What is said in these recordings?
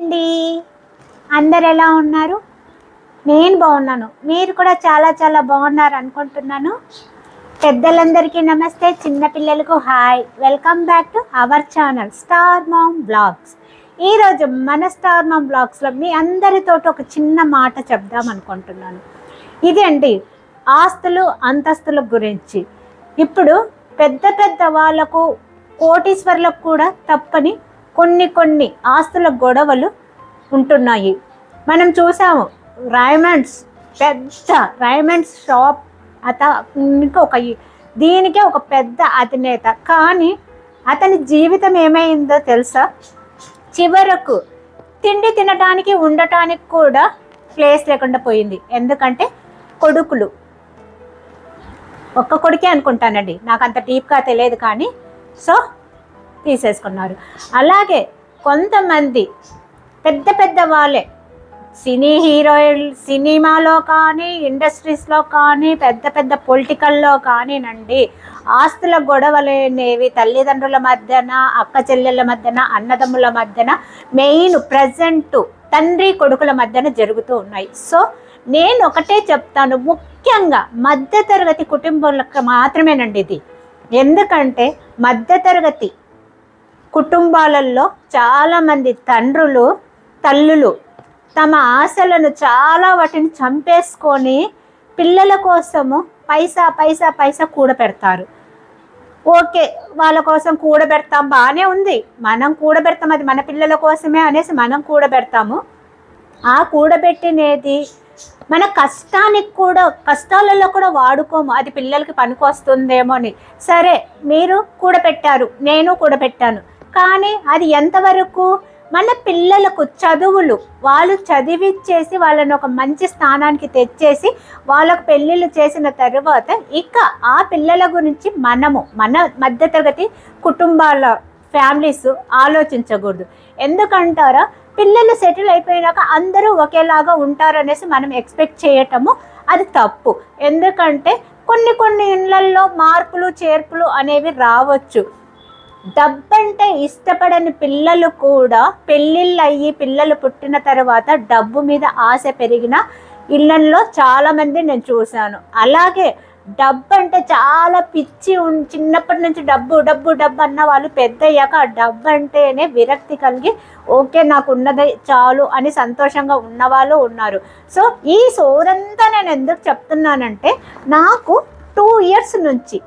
అండి అందరు ఎలా ఉన్నారు? నేను బాగున్నాను. మీరు కూడా చాలా చాలా బాగున్నారు అనుకుంటున్నాను. పెద్దలందరికీ నమస్తే. చిన్నపిల్లలకు hi. Welcome back to our channel star mom vlogs. ఈరోజు మన స్టార్ మామ్ బ్లాగ్స్లో మీ అందరితో ఒక చిన్న మాట చెప్దాం అనుకుంటున్నాను. ఇది అండి ఆస్తులు అంతస్తుల గురించి. ఇప్పుడు పెద్ద పెద్ద వాళ్ళకు కోటీశ్వర్లకు కూడా తప్పని కొన్ని కొన్ని ఆస్తుల గొడవలు ఉంటున్నాయి. మనం చూసాము రైమండ్స్ పెద్ద రైమండ్స్ షాప్ అత ఒక దీనికే ఒక పెద్ద అధినేత. కానీ అతని జీవితం ఏమైందో తెలుసా? చివరకు తిండి తినటానికి ఉండటానికి కూడా ప్లేస్ లేకుండా పోయింది. ఎందుకంటే కొడుకులు. ఒక్క కొడుకే అనుకుంటానండి. నాకు అంత డీప్గా తెలియదు కానీ సో తీసేసుకున్నారు. అలాగే కొంతమంది పెద్ద పెద్ద వాళ్ళే. సినీ హీరోయిన్ సినిమాలో కానీ ఇండస్ట్రీస్లో కానీ పెద్ద పెద్ద పొలిటికల్లో కానీనండి ఆస్తుల గొడవలు అనేవి తల్లిదండ్రుల మధ్యన అక్క చెల్లెళ్ళ మధ్యన అన్నదమ్ముల మధ్యన మెయిన్ ప్రజెంట్ తండ్రి కొడుకుల మధ్యన జరుగుతూ ఉన్నాయి. సో నేను ఒకటే చెప్తాను ముఖ్యంగా మధ్యతరగతి కుటుంబాలకు మాత్రమేనండి ఇది. ఎందుకంటే మధ్యతరగతి కుటుంబాలలో చాలామంది తండ్రులు తల్లులు తమ ఆశలను చాలా వాటిని చంపేసుకొని పిల్లల కోసము పైసా పైసా పైసా కూడబెడతారు ఓకే వాళ్ళ కోసం కూడబెడతాం బాగానే ఉంది. మనం కూడబెడతాం అది మన పిల్లల కోసమే అనేసి మనం కూడబెడతాము ఆ కూడబెట్టినది మన కష్టానికి కూడా కష్టాలలో కూడా వాడుకోము. అది పిల్లలకి పనికొస్తుందేమో అని. సరే మీరు కూడబెట్టారు నేను కూడబెట్టాను కానీ అది ఎంతవరకు మన పిల్లలకు చదువులు వాళ్ళు చదివిచ్చేసి వాళ్ళని ఒక మంచి స్థానానికి తెచ్చేసి వాళ్ళకు పెళ్ళిళ్ళు చేసిన తర్వాత ఇక ఆ పిల్లల గురించి మనము మన మధ్యతరగతి కుటుంబాల ఫ్యామిలీస్ ఆలోచించకూడదు. ఎందుకంటారా? పిల్లలు సెటిల్ అయిపోయినాక అందరూ ఒకేలాగా ఉంటారనేసి మనం ఎక్స్పెక్ట్ చేయటము అది తప్పు. ఎందుకంటే కొన్ని కొన్ని ఇళ్ళల్లో మార్పులు చేర్పులు అనేవి రావచ్చు. డబ్బంటే ఇష్టపడని పిల్లలు కూడా పెళ్ళిళ్ళు అయ్యి పిల్లలు పుట్టిన తర్వాత డబ్బు మీద ఆశ పెరిగిన ఇళ్ళల్లో చాలామంది నేను చూశాను. అలాగే డబ్బు అంటే చాలా పిచ్చి ఉం- చిన్నప్పటి నుంచి డబ్బు డబ్బు డబ్బు అన్న వాళ్ళు పెద్ద అయ్యాక ఆ డబ్బు అంటేనే విరక్తి కలిగి ఓకే నాకు ఉన్నది చాలు అని సంతోషంగా ఉన్నవాళ్ళు ఉన్నారు. సో ఈ సోరంతా నేను ఎందుకు చెప్తున్నానంటే నాకు టూ ఇయర్స్ నుంచి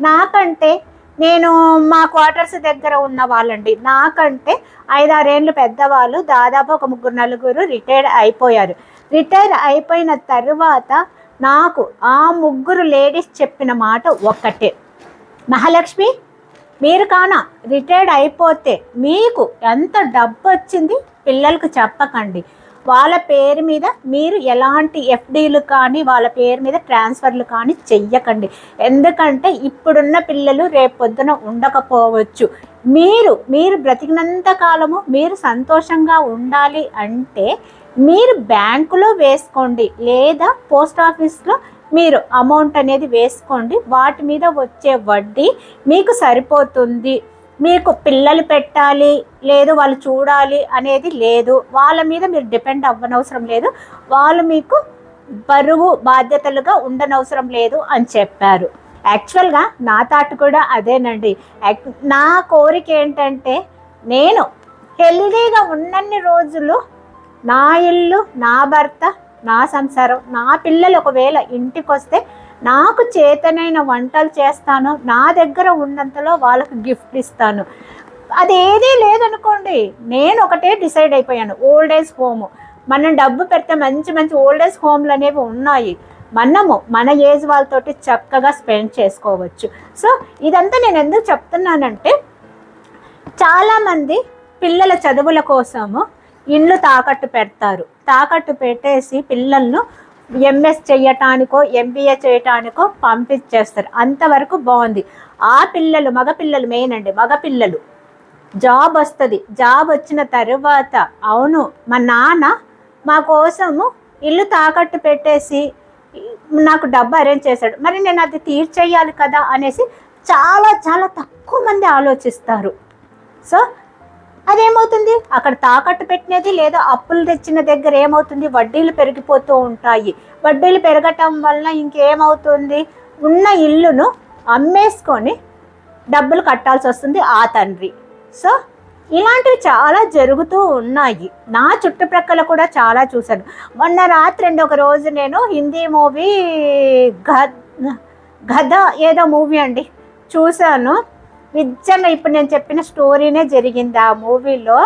నాకంటే నేను మా క్వార్టర్స్ దగ్గర ఉన్న వాళ్ళండి. నాకంటే ఐదారేళ్ళు పెద్దవాళ్ళు దాదాపు ఒక ముగ్గురు నలుగురు రిటైర్ అయిపోయారు. రిటైర్ అయిపోయిన తర్వాత నాకు ఆ ముగ్గురు లేడీస్ చెప్పిన మాట ఒక్కటే. మహాలక్ష్మి మీరు కాన రిటైర్డ్ అయిపోతే మీకు ఎంత డబ్బు వచ్చింది పిల్లలకు చెప్పకండి. వాళ్ళ పేరు మీద మీరు ఎలాంటి ఎఫ్డీలు కానీ వాళ్ళ పేరు మీద ట్రాన్స్ఫర్లు కానీ చెయ్యకండి. ఎందుకంటే ఇప్పుడున్న పిల్లలు రేపొద్దున ఉండకపోవచ్చు. మీరు మీరు బ్రతికినంత కాలము మీరు సంతోషంగా ఉండాలి అంటే మీరు బ్యాంకులో వేసుకోండి లేదా పోస్ట్ ఆఫీస్లో మీరు అమౌంట్ అనేది వేసుకోండి. వాటి మీద వచ్చే వడ్డీ మీకు సరిపోతుంది. మీకు పిల్లలు పెట్టాలి లేదు వాళ్ళు చూడాలి అనేది లేదు. వాళ్ళ మీద మీరు డిపెండ్ అవ్వనవసరం లేదు. వాళ్ళు మీకు బరువు బాధ్యతలుగా ఉండనవసరం లేదు అని చెప్పారు. యాక్చువల్గా నా థాట్ కూడా అదేనండి. యాక్- నా కోరిక ఏంటంటే నేను హెల్దీగా ఉన్నన్ని రోజులు నా ఇల్లు నా భర్త నా సంసారం నా పిల్లలు ఒకవేళ ఇంటికి వస్తే నాకు చేతనైన వంటలు చేస్తాను నా దగ్గర ఉన్నంతలో వాళ్ళకి గిఫ్ట్ ఇస్తాను. అదేదీ లేదనుకోండి నేను ఒకటే డిసైడ్ అయిపోయాను. Old age home. మనం డబ్బు పెడితే మంచి మంచి ఓల్డ్ ఏజ్ హోమ్లు అనేవి ఉన్నాయి. మనము మన ఏజ్ వాళ్ళతోటి చక్కగా స్పెండ్ చేసుకోవచ్చు. సో ఇదంతా నేను ఎందుకు చెప్తున్నానంటే చాలామంది పిల్లల చదువుల కోసము ఇండ్లు తాకట్టు పెడతారు. తాకట్టు పెట్టేసి పిల్లలను ఎంఎస్ చేయటానికో ఎంబీఏ చేయటానికో పంపించేస్తారు. అంతవరకు బాగుంది. ఆ పిల్లలు మగపిల్లలు మెయిన్ అండి. మగపిల్లలు జాబ్ వస్తుంది. జాబ్ వచ్చిన తర్వాత అవును మా నాన్న మా కోసము ఇల్లు తాకట్టు పెట్టేసి నాకు డబ్బు అరేంజ్ చేశాడు. మరి నేను అది తీర్చేయాలి కదా అనేసి చాలా చాలా తక్కువ మంది ఆలోచిస్తారు. సో అదేమవుతుంది? అక్కడ తాకట్టు పెట్టినది లేదా అప్పులు తెచ్చిన దగ్గర ఏమవుతుంది? వడ్డీలు పెరిగిపోతూ ఉంటాయి. వడ్డీలు పెరగటం వల్ల ఇంకేమవుతుంది? ఉన్న ఇల్లును అమ్మేసుకొని డబ్బులు కట్టాల్సి వస్తుంది ఆ తండ్రి. సో ఇలాంటివి చాలా జరుగుతూ ఉన్నాయి. నా చుట్టుప్రక్కల కూడా చాలా చూశాను. మొన్న రాత్రి అండి ఒక రోజు నేను హిందీ మూవీ గద ఏదో మూవీ అండి చూశాను. నిజంగా ఇప్పుడు నేను చెప్పిన స్టోరీనే జరిగింది ఆ మూవీలో.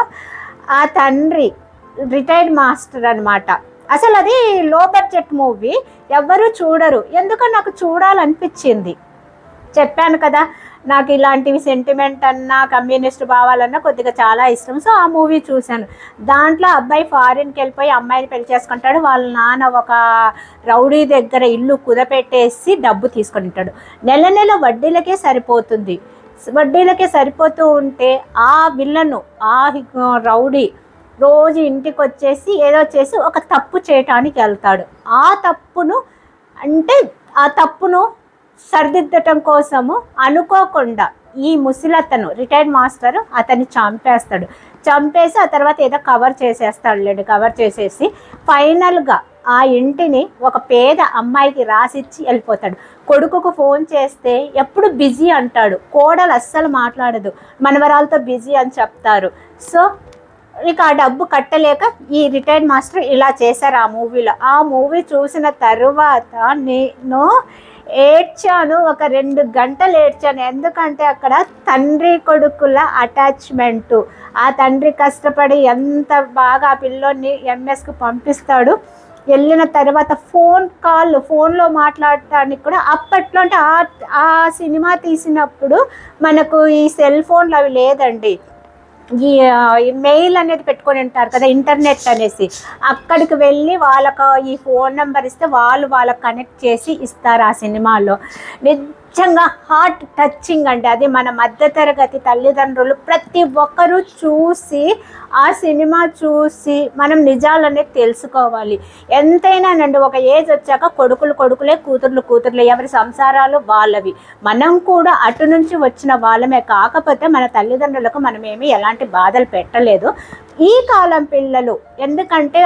ఆ తండ్రి రిటైర్డ్ మాస్టర్ అనమాట అసలు అది లో బడ్జెట్ మూవీ. ఎవ్వరూ చూడరు. ఎందుకో నాకు చూడాలనిపించింది. చెప్పాను కదా నాకు ఇలాంటివి సెంటిమెంట్ అన్నా కమ్యూనిస్ట్ భావాలన్నా కొద్దిగా చాలా ఇష్టం. సో ఆ మూవీ చూశాను. దాంట్లో అబ్బాయి ఫారిన్కి వెళ్ళిపోయి అమ్మాయిని పెళ్ళి చేసుకుంటాడు. వాళ్ళ నాన్న ఒక రౌడీ దగ్గర ఇల్లు కుదపెట్టేసి డబ్బు తీసుకొని ఉంటాడు. నెల నెల వడ్డీలకే సరిపోతుంది. వడ్డీలకే సరిపోతూ ఉంటే ఆ విల్లను ఆ రౌడీ రోజు ఇంటికి వచ్చేసి ఏదో చేసి ఒక తప్పు చేయటానికి వెళ్తాడు. ఆ తప్పును అంటే ఆ తప్పును సరిదిద్దటం కోసము అనుకోకుండా ఈ ముసిలతను రిటైర్డ్ మాస్టర్ అతన్ని చంపేస్తాడు. చంపేసి ఆ తర్వాత ఏదో కవర్ చేసేస్తాడు లేడు కవర్ చేసేసి ఫైనల్గా ఆ ఇంటిని ఒక పేద అమ్మాయికి రాసిచ్చి వెళ్ళిపోతాడు. కొడుకుకు ఫోన్ చేస్తే ఎప్పుడు బిజీ అంటాడు. కోడలు అస్సలు మాట్లాడదు. మనవరాలతో బిజీ అని చెప్తారు. సో ఇక ఆ డబ్బు కట్టలేక ఈ రిటైర్డ్ మాస్టర్ ఇలా చేశారు ఆ మూవీలో. ఆ మూవీ చూసిన తరువాత నేను ఏడ్చాను. ఒక రెండు గంటలు ఏడ్చాను. ఎందుకంటే అక్కడ తండ్రి కొడుకుల అటాచ్మెంటు. ఆ తండ్రి కష్టపడి ఎంత బాగా ఆ పిల్లోని ఎంఎస్కి పంపిస్తాడు. వెళ్ళిన తర్వాత ఫోన్ కాల్ ఫోన్లో మాట్లాడటానికి కూడా అప్పట్లో అంటే ఆ ఆ సినిమా తీసినప్పుడు మనకు ఈ సెల్ ఫోన్లు అవి లేదండి. ఈ మెయిల్ అనేది పెట్టుకొని ఉంటారు కదా ఇంటర్నెట్ అనేసి. అక్కడికి వెళ్ళి వాళ్ళకు ఈ ఫోన్ నెంబర్ ఇస్తే వాళ్ళు వాళ్ళకి కనెక్ట్ చేసి ఇస్తారు ఆ సినిమాలో. నిజంగా హార్ట్ టచింగ్ అండి. అది మన మధ్యతరగతి తల్లిదండ్రులు ప్రతి ఒక్కరూ చూసి ఆ సినిమా చూసి మనం నిజాలనేది తెలుసుకోవాలి. ఎంతైనానండి ఒక ఏజ్ వచ్చాక కొడుకులు కొడుకులే కూతుర్లు కూతుర్లే ఎవరి సంసారాలు వాళ్ళవి. మనం కూడా అటు నుంచి వచ్చిన వాళ్ళమే. కాకపోతే మన తల్లిదండ్రులకు మనమేమి ఎలాంటి బాధలు పెట్టలేదు. ఈ కాలం పిల్లలు ఎందుకంటే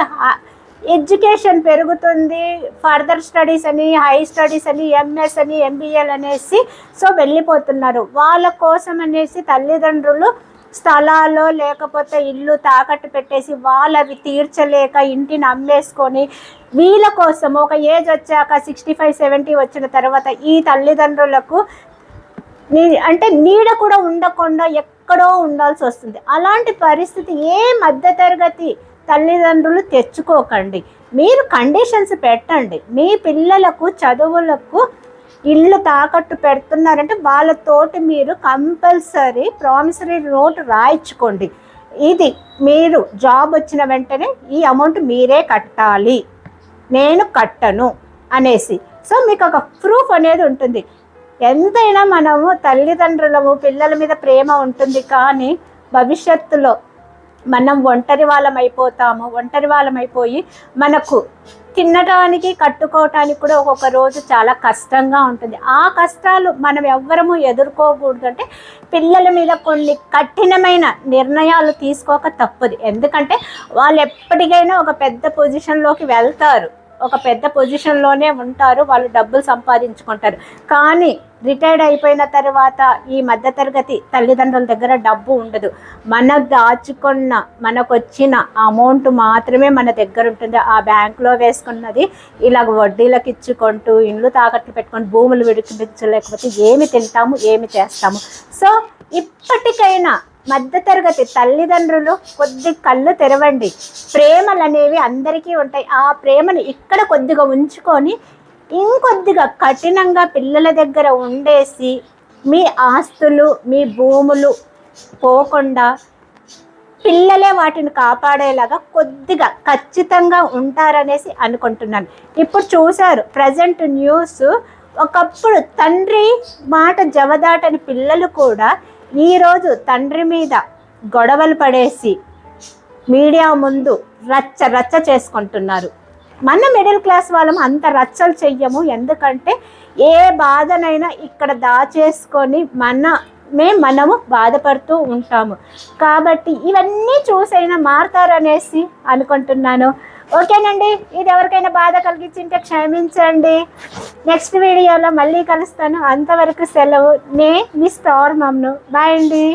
ఎడ్యుకేషన్ పెరుగుతుంది ఫర్దర్ స్టడీస్ అని హై స్టడీస్ అని ఎంఎస్ అని ఎంబీఎల్ అనేసి సో వెళ్ళిపోతున్నారు. వాళ్ళ కోసం అనేసి తల్లిదండ్రులు స్థలాల్లో లేకపోతే ఇల్లు తాకట్టు పెట్టేసి వాళ్ళవి తీర్చలేక ఇంటిని అమ్మేసుకొని వీళ్ళ కోసం ఒక ఏజ్ వచ్చాక సిక్స్టీ ఫైవ్ సెవెంటీ వచ్చిన తర్వాత ఈ తల్లిదండ్రులకు అంటే నీడ కూడా ఉండకుండా ఎక్కడో ఉండాల్సి వస్తుంది. అలాంటి పరిస్థితి ఏ మధ్యతరగతి తల్లిదండ్రులు తెచ్చుకోకండి. మీరు కండిషన్స్ పెట్టండి. మీ పిల్లలకు చదువులకు ఇల్లు తాకట్టు పెడుతున్నారంటే వాళ్ళతోటి మీరు కంపల్సరీ ప్రామిసరీ నోట్ రాయించుకోండి. ఇది మీరు జాబ్ వచ్చిన వెంటనే ఈ అమౌంట్ మీరే కట్టాలి. నేను కట్టను అనేసి. సో మీకు ఒక ప్రూఫ్ అనేది ఉంటుంది. ఎంతైనా మనము తల్లిదండ్రులము పిల్లల మీద ప్రేమ ఉంటుంది కానీ భవిష్యత్తులో మనం ఒంటరి వాళ్ళం అయిపోతాము ఒంటరి వాళ్ళం అయిపోయి మనకు తినడానికి కట్టుకోవటానికి కూడా ఒక్కొక్క రోజు చాలా కష్టంగా ఉంటుంది. ఆ కష్టాలు మనం ఎవ్వరము ఎదుర్కోకూడదు అంటే పిల్లల మీద కొన్ని కఠినమైన నిర్ణయాలు తీసుకోక తప్పదు. ఎందుకంటే వాళ్ళు ఎప్పటికైనా ఒక పెద్ద పొజిషన్లోకి వెళ్తారు. ఒక పెద్ద పొజిషన్లోనే ఉంటారు వాళ్ళు డబ్బులు సంపాదించుకుంటారు. కానీ రిటైర్డ్ అయిపోయిన తర్వాత ఈ మధ్యతరగతి తల్లిదండ్రుల దగ్గర డబ్బు ఉండదు. మన దాచుకున్న మనకు వచ్చిన అమౌంట్ మాత్రమే మన దగ్గర ఉంటుంది. ఆ బ్యాంకులో వేసుకున్నది ఇలాగ వడ్డీలకు ఇచ్చుకుంటూ ఇండ్లు తాకట్లు పెట్టుకొని భూములు విడిపించలేకపోతే ఏమి తింటాము ఏమి చేస్తాము? సో ఇప్పటికైనా మధ్యతరగతి తల్లిదండ్రులు కొద్ది కళ్ళు తెరవండి. ప్రేమలు అనేవి అందరికీ ఉంటాయి. ఆ ప్రేమను ఇక్కడ కొద్దిగా ఉంచుకొని ఇంకొద్దిగా కఠినంగా పిల్లల దగ్గర ఉండేసి మీ ఆస్తులు మీ భూములు పోకుండా పిల్లలే వాటిని కాపాడేలాగా కొద్దిగా ఖచ్చితంగా ఉంటారనేసి అనుకుంటున్నాను. ఇప్పుడు చూశారు ప్రజెంట్ న్యూస్. ఒకప్పుడు తండ్రి మాట జవదాటని పిల్లలు కూడా ఈరోజు తండ్రి మీద గొడవలు పడేసి మీడియా ముందు రచ్చ రచ్చ చేసుకుంటున్నారు. మన మిడిల్ క్లాస్ వాళ్ళం అంత రచ్చలు చెయ్యము. ఎందుకంటే ఏ బాధనైనా ఇక్కడ దాచేసుకొని మన మే మనము బాధపడుతూ ఉంటాము. కాబట్టి ఇవన్నీ చూసైనా మారుతారనేసి అనుకుంటున్నాను. ఓకేనండి. ఇది ఎవరికైనా బాధ కలిగించింటే క్షమించండి. నెక్స్ట్ వీడియోలో మళ్ళీ కలుస్తాను. అంతవరకు సెలవు. నే మీ స్టార్ మమ్ను. బాయ్ అండి.